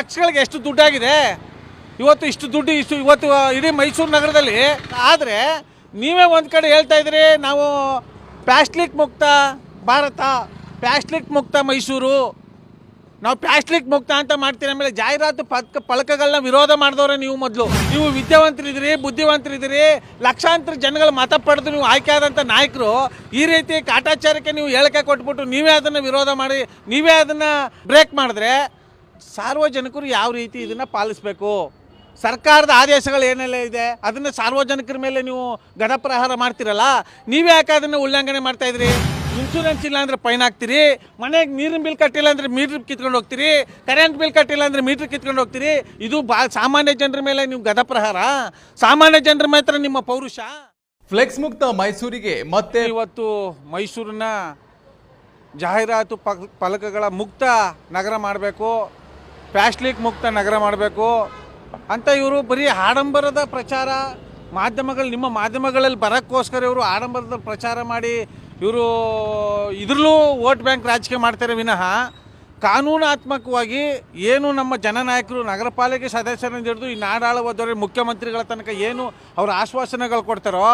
ಫ್ಲೆಕ್ಸ್ಗಳಿಗೆ ಎಷ್ಟು ದುಡ್ಡಾಗಿದೆ? ಇವತ್ತು ಇಷ್ಟು ದುಡ್ಡು ಇಷ್ಟು ಇವತ್ತು ಇಡೀ ಮೈಸೂರು ನಗರದಲ್ಲಿ. ಆದರೆ ನೀವೇ ಒಂದು ಕಡೆ ಹೇಳ್ತಾ ಇದ್ರಿ, ನಾವು ಪ್ಲಾಸ್ಟಿಕ್ ಮುಕ್ತ ಭಾರತ ಪ್ಲಾಸ್ಟಿಕ್ ಮುಕ್ತ ಮೈಸೂರು. ನಾವು ಪ್ಲಾಸ್ಟಿಕ್ ಮುಕ್ತ ಅಂತ ಮಾಡ್ತೀರಿ, ಆಮೇಲೆ ಜಾಹೀರಾತು ಪಕ್ಕ ಫಲಕಗಳನ್ನ ವಿರೋಧ ಮಾಡಿದವ್ರೆ ನೀವು ಮೊದಲು. ನೀವು ವಿದ್ಯಾವಂತರಿದ್ದೀರಿ, ಬುದ್ಧಿವಂತರಿದ್ದೀರಿ, ಲಕ್ಷಾಂತರ ಜನಗಳ ಮತ ಪಡೆದು ನೀವು ಆಯ್ಕೆ ಆದಂಥ ನಾಯಕರು, ಈ ರೀತಿ ಕಾಟಾಚಾರಕ್ಕೆ ನೀವು ಹೇಳಿಕೆ ಕೊಟ್ಬಿಟ್ಟು ನೀವೇ ಅದನ್ನು ವಿರೋಧ ಮಾಡಿ, ನೀವೇ ಅದನ್ನು ಬ್ರೇಕ್ ಮಾಡಿದ್ರೆ ಸಾರ್ವಜನಿಕರು ಯಾವ ರೀತಿ ಇದನ್ನು ಪಾಲಿಸಬೇಕು? ಸರ್ಕಾರದ ಆದೇಶಗಳು ಏನೆಲ್ಲ ಇದೆ? ಅದನ್ನು ಸಾರ್ವಜನಿಕರ ಮೇಲೆ ನೀವು ಗದಪ್ರಹಾರ ಮಾಡ್ತೀರಲ್ಲ ನೀವೇ ಯಾಕೆ ಅದನ್ನು ಉಲ್ಲಂಘನೆ ಮಾಡ್ತಾ ಇದ್ರಿ? ಇನ್ಶೂರೆನ್ಸ್ ಇಲ್ಲ ಅಂದರೆ ಫೈನ್ ಹಾಕ್ತೀರಿ ಮನೆಗೆ ನೀರಿನ ಬಿಲ್ ಕಟ್ಟಿಲ್ಲ ಅಂದರೆ ಮೀಟ್ರ್ ಕಿತ್ಕೊಂಡು ಹೋಗ್ತೀರಿ. ಕರೆಂಟ್ ಬಿಲ್ ಕಟ್ಟಿಲ್ಲ ಅಂದರೆ ಮೀಟ್ರ್ ಕಿತ್ಕೊಂಡು ಹೋಗ್ತೀರಿ. ಇದು ಬಾ ಸಾಮಾನ್ಯ ಜನರ ಮೇಲೆ ನೀವು ಗದಪ್ರಹಾರ ಸಾಮಾನ್ಯ ಜನರ ಮಾತ್ರ ನಿಮ್ಮ ಪೌರುಷ. ಫ್ಲೆಕ್ಸ್ ಮುಕ್ತ ಮೈಸೂರಿಗೆ ಮತ್ತೆ ಇವತ್ತು ಮೈಸೂರಿನ ಜಾಹೀರಾತು ಪಲಕಗಳ ಫಲಕಗಳ ಮುಕ್ತ ನಗರ ಮಾಡಬೇಕು. ಪ್ಲಾಸ್ಟಿಕ್ ಮುಕ್ತ ನಗರ ಮಾಡಬೇಕು. ಅಂತ ಇವರು ಬರೀ ಆಡಂಬರದ ಪ್ರಚಾರ ಮಾಧ್ಯಮಗಳು, ನಿಮ್ಮ ಮಾಧ್ಯಮಗಳಲ್ಲಿ ಬರೋಕ್ಕೋಸ್ಕರ ಇವರು ಆಡಂಬರದ ಪ್ರಚಾರ ಮಾಡಿ ಇವರು ಇದ್ರಲ್ಲೂ ವೋಟ್ ಬ್ಯಾಂಕ್ ರಾಜಕೀಯ ಮಾಡ್ತಾರೆ ವಿನಃ ಕಾನೂನಾತ್ಮಕವಾಗಿ ಏನು ನಮ್ಮ ಜನನಾಯಕರು ನಗರ ಪಾಲಿಕೆ ಸದಸ್ಯರಿಂದ ಹಿಡಿದು ಈ ನಾಡಾಳುವದವರೆ ಮುಖ್ಯಮಂತ್ರಿಗಳ ತನಕ ಏನು ಅವರ ಆಶ್ವಾಸನೆಗಳು ಕೊಡ್ತಾರೋ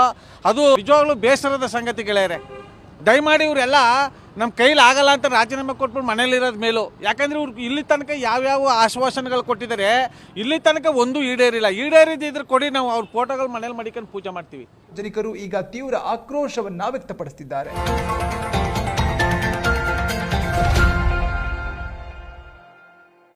ಅದು ನಿಜವಾಗ್ಲೂ ಬೇಸರದ ಸಂಗತಿ ಗೆಳೆಯರೆ. ದಯಮಾಡಿ ಇವರೆಲ್ಲ ನಮ್ಮ ಕೈಲಿ ಆಗಲ್ಲ ಅಂತ ರಾಜೀನಾಮೆ ಕೊಟ್ಬಿಟ್ಟು ಮನೇಲಿರೋದು ಮೇಲೂ. ಯಾಕಂದ್ರೆ ಇವ್ರು ಇಲ್ಲಿ ತನಕ ಯಾವ್ಯಾವ ಆಶ್ವಾಸನೆಗಳು ಕೊಟ್ಟಿದ್ದಾರೆ, ಇಲ್ಲಿ ತನಕ ಒಂದು ಈಡೇರಿಲ್ಲ. ಈಡೇರಿದ್ರೆ ಕೊಡಿ ನಾವು ಅವ್ರ ಫೋಟೋಗಳು ಮನೇಲಿ ಮಡಿಕೊಂಡು ಪೂಜೆ ಮಾಡ್ತೀವಿ. ಜನಿಕರು ಈಗ ತೀವ್ರ ಆಕ್ರೋಶವನ್ನ ವ್ಯಕ್ತಪಡಿಸುತ್ತಿದ್ದಾರೆ